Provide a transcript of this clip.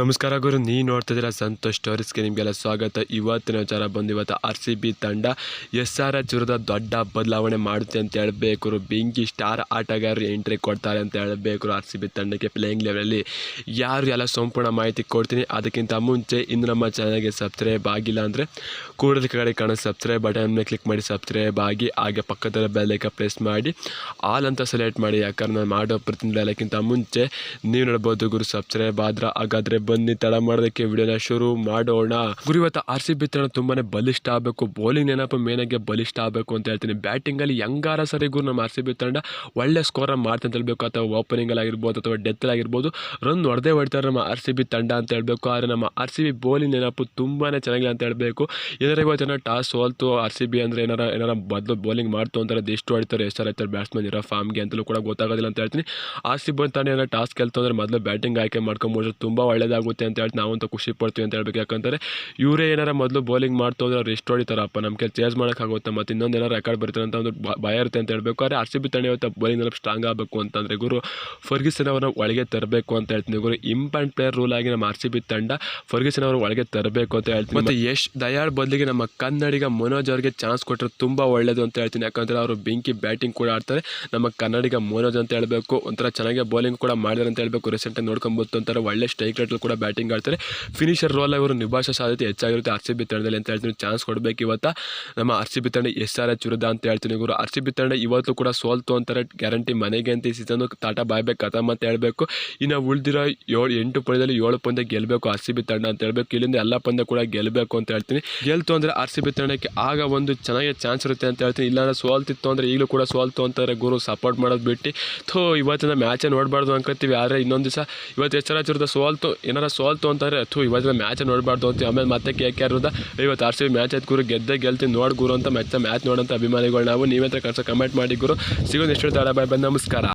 ನಮಸ್ಕಾರ ಗುರು ನೀ ನೋಡ್ತಿದ್ದೀರಾ ಸಂತೋಷ್ ಸ್ಟೋರೀಸ್ಗೆ ನಿಮಗೆಲ್ಲ ಸ್ವಾಗತ. ಇವತ್ತಿನ ವಿಚಾರ ಬಂದು ಇವತ್ತು ಆರ್ ಸಿ ಬಿ ತಂಡ ಎಸ್ ಆರ್ ಎಚ್ ವಿರುದ್ಧ ದೊಡ್ಡ ಬದಲಾವಣೆ ಮಾಡುತ್ತೆ ಅಂತ ಹೇಳಬೇಕು ಬೆಂಕಿ ಸ್ಟಾರ್ ಆಟಗಾರರು ಎಂಟ್ರಿ ಕೊಡ್ತಾರೆ ಅಂತ ಹೇಳಬೇಕು ಆರ್ ಸಿ ಬಿ ತಂಡಕ್ಕೆ ಪ್ಲೇಯಿಂಗ್ ಲೆವೆಲಲ್ಲಿ ಯಾರು ಎಲ್ಲ ಸಂಪೂರ್ಣ ಮಾಹಿತಿ ಕೊಡ್ತೀನಿ. ಅದಕ್ಕಿಂತ ಮುಂಚೆ ಇನ್ನು ನಮ್ಮ ಚಾನಲ್ಗೆ ಸಬ್ಸ್ಕ್ರೈಬ್ ಆಗಿಲ್ಲ ಅಂದರೆ ಕೂಡಲ ಕಡೆ ಕಾಣೋ ಸಬ್ಸ್ಕ್ರೈಬ್ ಬಟನ್ ಮೇಲೆ ಕ್ಲಿಕ್ ಮಾಡಿ ಸಬ್ಸ್ಕ್ರೈಬ್ ಆಗಿ, ಹಾಗೆ ಪಕ್ಕದ ಬೆಲ್ಲೈಕ ಪ್ರೆಸ್ ಮಾಡಿ ಆಲ್ ಅಂತ ಸೆಲೆಕ್ಟ್ ಮಾಡಿ. ಯಾಕಂದ್ರೆ ನಾನು ಮಾಡೋ ಪ್ರತಿನಿಧಿ ಮುಂಚೆ ನೀವು ನೋಡ್ಬೋದು ಗುರು ಸಬ್ಸ್ಕ್ರೈಬ್ ಆದ್ರೆ ಹಾಗಾದ್ರೆ ಬನ್ನಿ, ತಡ ಮಾಡೋದಕ್ಕೆ ವಿಡಿಯೋನ ಶುರು ಮಾಡೋಣ. ಗುರು ಇವತ್ತು ಆರ್ ಸಿ ಬಿ ತಂಡ ತುಂಬಾನೇ ಬಲಿಷ್ಠ ಆಗಬೇಕು. ಬೌಲಿಂಗ್ ನೆನಪು ಮೇನಾಗೆ ಬಲಿಷ್ಠ ಆಗಬೇಕು ಅಂತ ಹೇಳ್ತೀನಿ. ಬ್ಯಾಟಿಂಗಲ್ಲಿ ಹೆಂಗಾರ ಸರಿ ನಮ್ಮ ಆರ್ ಸಿ ಬಿ ತಂಡ ಒಳ್ಳೆ ಸ್ಕೋರ್ ಮಾಡ್ತಾ ಅಂತ ಹೇಳ್ಬೇಕು. ಅಥವಾ ಓಪನಿಂಗಲ್ಲಿ ಆಗಿರ್ಬೋದು, ಅಥವಾ ಡೆತ್ ಆಗಿರ್ಬೋದು. ರನ್ ಹೊಡೆದೇ ಹೊಡ್ತಾರೆ ನಮ್ಮ ಆರ್ ಸಿ ಬಿ ತಂಡ ಅಂತ ಹೇಳ್ಬೇಕು. ಆದರೆ ನಮ್ಮ ಆರ್ ಸಿ ಬಿ ಬೌಲಿಂಗ್ ನೆನಪು ತುಂಬಾನೇ ಚೆನ್ನಾಗಿದೆ ಅಂತ ಹೇಳ್ಬೇಕು. ಇವತ್ತು ಟಾಸ್ ಸೋಲ್ತು. ಆರ್ ಸಿ ಬಿ ಅಂದರೆ ಏನಾರ ಏನಾರ ಬದಲು ಬೌಲಿಂಗ್ ಮಾಡ್ತು ಅಂತಾರೆ. ಎಷ್ಟು ಹೊಡಿತಾರೆ, ಎಷ್ಟು ಆಯ್ತಾರೆ ಬ್ಯಾಟ್ಸ್ಮನ್ ಇರೋ ಫಾರ್ಮ್ಗೆ ಅಂತಲೂ ಕೂಡ ಗೊತ್ತಾಗೋದಿಲ್ಲ ಅಂತ ಹೇಳ್ತೀನಿ. ಆರ್ ಸಿ ಬಿ ತಂಡ ಏನಾರ ಟಾಸ್ ಗೆಲ್ತು ಅಂದರೆ ಮೊದಲು ಬ್ಯಾಟಿಂಗ್ ಆಯ್ಕೆ ತುಂಬಾ ತುಂಬ ಒಳ್ಳೇದಾಗುತ್ತೆ ಅಂತ ಹೇಳಿ ನಾವಂತೂ ಖುಷಿ ಪಡ್ತೀವಿ ಅಂತ ಹೇಳ್ಬೇಕು. ಯಾಕಂದರೆ ಇವರೇ ಏನಾರ ಮೊದಲು ಬೌಲಿಂಗ್ ಮಾಡ್ತಾ ಹೋದ್ರೆ ಅವ್ರು ಎಷ್ಟು ಹೊಡಿತಾರಪ್ಪ? ನಮಗೆ ಚೇಂಜ್ ಮಾಡೋಕ್ಕಾಗುತ್ತೆ ಮತ್ತು ಇನ್ನೊಂದು ಏನಾರು ರೆಕಾರ್ಡ್ ಬರ್ತಾರೆ ಅಂತ ಒಂದು ಭಯ ಇರುತ್ತೆ ಅಂತ ಹೇಳ್ಬೇಕು. ಆದರೆ ಆರ್ ಸಿ ಬಿ ತಂಡ ಇವತ್ತು ಬೌಲಿಂಗ್ ಸ್ಟ್ರಾಂಗ್ ಆಗಬೇಕು ಅಂತಂದರೆ ಗುರು ಫರ್ಗಿಸನ್ ಅವರ ಒಳಗೆ ತರಬೇಕು ಅಂತ ಹೇಳ್ತೀನಿ ಗುರು. ಇಂಪಾರ್ಟೆಂಟ್ ಪ್ಲೇಯರ್ ರೂಲ್ ಆಗಿ ನಮ್ಮ ಆರ್ ಸಿ ಬಿ ತಂಡ ಫರ್ಗಿಸನ್ ಅವರು ಒಳಗೆ ತರಬೇಕು ಅಂತ ಹೇಳ್ತೀನಿ. ಮತ್ತು ಯಶ್ ದಯಾಳ್ ಬದಲಿಗೆ ನಮ್ಮ ಕನ್ನಡಿಗ ಮನೋಜ್ ಅವರಿಗೆ ಚಾನ್ಸ್ ಕೊಟ್ಟರೆ ತುಂಬ ಒಳ್ಳೆಯದು ಅಂತ ಹೇಳ್ತೀನಿ. ಯಾಕಂದರೆ ಅವರು ಬೆಂಕಿ ಬ್ಯಾಟಿಂಗ್ ಕೂಡ ಆಡ್ತಾರೆ. ನಮ್ಮ ಕನ್ನಡಿಗ ಮನೋಜ್ ಅಂತ ಹೇಳಬೇಕು. ಒಂಥರ ಚೆನ್ನಾಗಿ ಬೌಲಿಂಗ್ ಕೂಡ ಮಾಡಿದ್ರು ಅಂತ ಹೇಳಬೇಕು. ರೀಸೆಂಟಾಗಿ ನೋಡ್ಕೊಂಬೋದು ಅಂತಾರೆ. ಒಳ್ಳೆ ಸ್ಟ್ರೈಕ್ ರೇಟ್ ಕೂಡ ಬ್ಯಾಟಿಂಗ್ ಆಡ್ತಾರೆ. ಫಿನಿಷರ್ ರೋಲ್ ಇವರು ನಿಭಾಯಿಸೋ ಸಾಧ್ಯತೆ ಹೆಚ್ಚಾಗಿರುತ್ತೆ. ಆರ್ ಸಿ ಬಿ ತಂಡದಲ್ಲಿ ಅಂತ ಹೇಳ್ತೀನಿ ಚಾನ್ಸ್ ಕೊಡಬೇಕು ಇವತ್ತು. ನಮ್ಮ ಆರ್ ಸಿ ಬಿ ತಂಡ ಎಸ್ ಆರ್ ಎಚ್ ವಿರುದ್ಧ ಅಂತ ಹೇಳ್ತೀನಿ ಗುರು. ಆರ್ ಸಿ ಬಿ ತಂಡ ಇವತ್ತು ಕೂಡ ಸೋಲ್ತು ಅಂತಾರೆ ಗ್ಯಾರಂಟಿ ಮನೆಗೆ ಅಂತ ಈ ತಾಟ ಬಾಯ್ಬೇಕು ಕಥಮ್ ಅಂತ ಹೇಳಬೇಕು. ಇನ್ನು ಉಳಿದಿರೋ ಏಳು, ಎಂಟು ಪಂದ್ಯದಲ್ಲಿ ಏಳು ಪಂದ್ಯ ಗೆಲ್ಲಬೇಕು ಆರ್ ಸಿ ಬಿ ತಂಡ ಅಂತ ಹೇಳಬೇಕು. ಇಲ್ಲಿಂದ ಎಲ್ಲ ಪಂದ್ಯ ಕೂಡ ಗೆಲ್ಲಬೇಕು ಅಂತ ಹೇಳ್ತೀನಿ. ಗೆಲ್ತು ಅಂದರೆ ಆರ್ ಸಿ ಬಿ ತಂಡಕ್ಕೆ ಆಗ ಒಂದು ಚೆನ್ನಾಗಿ ಚಾನ್ಸ್ ಇರುತ್ತೆ ಅಂತ ಹೇಳ್ತೀನಿ. ಇಲ್ಲಾಂದ್ರೆ ಸೋಲ್ತಿತ್ತು ಅಂದರೆ ಈಗಲೂ ಕೂಡ ಸೋಲ್ತು ಅಂತಾರೆ ಗುರು. ಸಪೋರ್ಟ್ ಮಾಡೋದು ಬಿಟ್ಟು. ಥೋ, ಇವತ್ತಿನ ಮ್ಯಾಚೇ ನೋಡಬಾರ್ದು ಅನ್ಕೋತೀವಿ. ಆದರೆ ಇನ್ನೊಂದು ದಿವಸ ಇವತ್ತು ಎಚ್ಚರ ವಿರುದ್ಧ ಸೋಲ್ತು. ಏನಾರ ಸೋಲ್ತು ಅಂತಾರೆ ಥೂ ಇವತ್ತಿನ ಮ್ಯಾಚ್ ನೋಡಬಾರ್ದು ಅಂತ ಆಮೇಲೆ ಮತ್ತೆ ಕೆ ಕೆ ಆರ್ ಇವತ್ತು ಆರ್ ಸಿ ಮ್ಯಾಚ್ ಆಯ್ತು ಗುರು, ಗೆದ್ದೆ ಗೆಲ್ತೀನಿ ನೋಡಿ ಗುರು ಅಂತ ಮತ್ತೆ ಮ್ಯಾಚ್ ನೋಡೋಂಥ ಅಭಿಮಾನಿಗಳು ನಾವು. ನೀವೇತ್ರ ಕರ್ಸೋ ಕಮೆಂಟ್ ಮಾಡಿ ಗುರು. ಸಿಗೋದು ಎಷ್ಟು ಬಾಯ್ ಬಂದು ನಮಸ್ಕಾರ.